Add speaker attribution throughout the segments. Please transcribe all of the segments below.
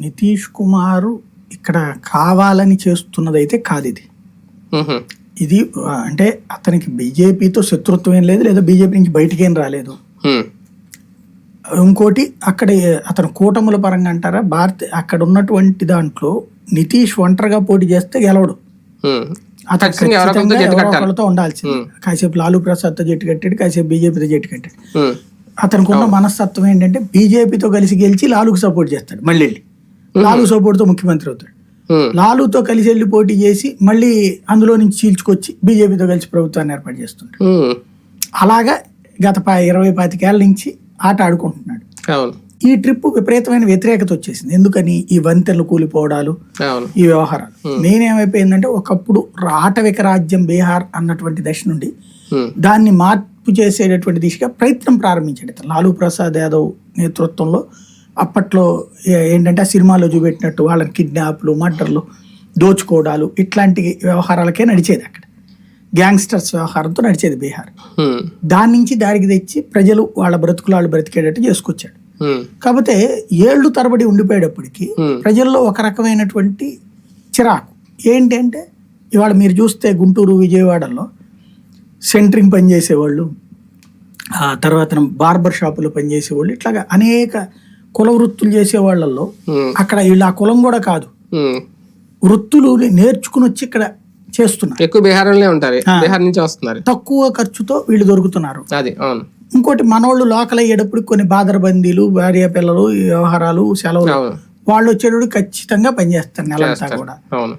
Speaker 1: నితీష్ కుమార్ ఇక్కడ కావాలని చేస్తున్నది అయితే కాదు ఇది. ఇది అంటే అతనికి బీజేపీతో శత్రుత్వం ఏం లేదు లేదా బీజేపీ నుంచి బయటికేం రాలేదు
Speaker 2: ఉమ్.
Speaker 1: ఇంకోటి అక్కడ అతను కూటముల పరంగా అంటారా భారత అక్కడ ఉన్నటువంటి దాంట్లో నితీష్ ఒంటరిగా పోటీ చేస్తే గెలవడు. అతను ఉండాల్సింది కాసేపు లాలూ ప్రసాద్తో జట్టు కట్టాడు కాసేపు బీజేపీతో జట్టు కట్టాడు. అతనికి ఉన్న మనస్తత్వం ఏంటంటే బీజేపీతో కలిసి గెలిచి లాలుకు సపోర్ట్ చేస్తాడు మళ్ళీ వెళ్ళి. లాలు సపోర్ట్తో ముఖ్యమంత్రి అవుతాడు. లాలుతో కలిసి వెళ్ళి పోటీ చేసి మళ్ళీ అందులో నుంచి చీల్చుకొచ్చి బీజేపీతో కలిసి ప్రభుత్వాన్ని ఏర్పాటు చేస్తుంటాడు.
Speaker 2: ఉమ్.
Speaker 1: అలాగా గత ఇరవై పాతికేళ్ళ నుంచి ఆట ఆడుకుంటున్నాడు. ఈ ట్రిప్ విపరీతమైన వ్యతిరేకత వచ్చేసింది. ఎందుకని? ఈ వంతెనలు కూలిపోవడాలు ఈ వ్యవహారాలు. నేనేమైపోయిందంటే ఒకప్పుడు ఆటవిక రాజ్యం బీహార్ అన్నటువంటి దశ నుండి. దాన్ని మార్పు చేసేటటువంటి దిశగా ప్రయత్నం ప్రారంభించాడు ఇతను లాలూ ప్రసాద్ యాదవ్ నేతృత్వంలో అప్పట్లో ఏంటంటే ఆ సినిమాలో చూపెట్టినట్టు వాళ్ళని కిడ్నాప్లు మర్డర్లు దోచుకోవడాలు ఇట్లాంటి వ్యవహారాలకే నడిచేది అక్కడ గ్యాంగ్స్టర్స్ వ్యవహారంతో నడిచేది బీహార్. దాని నుంచి దారికి తెచ్చి ప్రజలు వాళ్ళ బ్రతుకులు వాళ్ళు బ్రతికేటట్టు చేసుకొచ్చాడు. కాకపోతే ఏళ్ళు తరబడి ఉండిపోయేటప్పటికి. ప్రజల్లో ఒక రకమైనటువంటి చిరాకు ఏంటి అంటే ఇవాళ మీరు చూస్తే గుంటూరు విజయవాడలో సెంట్రింగ్ పని చేసేవాళ్ళు ఆ తర్వాత బార్బర్ షాపులో పనిచేసేవాళ్ళు ఇట్లాగా అనేక కుల వృత్తులు చేసే వాళ్ళల్లో. అక్కడ వీళ్ళు ఆ కులం కూడా కాదు. వృత్తులు నేర్చుకుని వచ్చి ఇక్కడ చేస్తున్నారు.
Speaker 2: ఎక్కువ బీహార్లోనే ఉంటారు. బీహార్ నుంచి వస్తున్నారు.
Speaker 1: తక్కువ ఖర్చుతో వీళ్ళు దొరుకుతున్నారు.
Speaker 2: అది అవును.
Speaker 1: ఇంకోటి మనోళ్ళు లోకల్ అయ్యేటప్పుడు కొన్ని బాదరబందీలు భార్య పిల్లలు వ్యవహారాలు సెలవులు వాళ్ళు వచ్చేటప్పుడు ఖచ్చితంగా పనిచేస్తారు నెలంతా కూడా.
Speaker 2: అవును.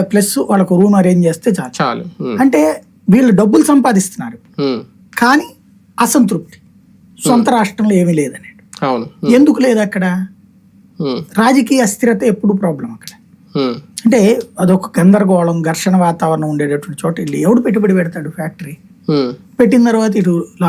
Speaker 1: ప్లస్ వాళ్ళకు రూమ్ అరేంజ్ చేస్తే చాలు.
Speaker 2: చాలు.
Speaker 1: అంటే వీళ్ళు డబ్బులు సంపాదిస్తున్నారు. కానీ అసంతృప్తి. సొంత రాష్ట్రంలో ఏమీ లేదని ఎందుకు లేదు అక్కడ. రాజకీయ అస్థిరత ఎప్పుడు ప్రాబ్లం అక్కడ. అంటే అదొక గందరగోళం ఘర్షణ వాతావరణం ఉండేటటువంటి చోట వీళ్ళు ఎవడు పెట్టుబడి పెడతాడు? ఫ్యాక్టరీ. పెట్టిన తర్వాత ఇటు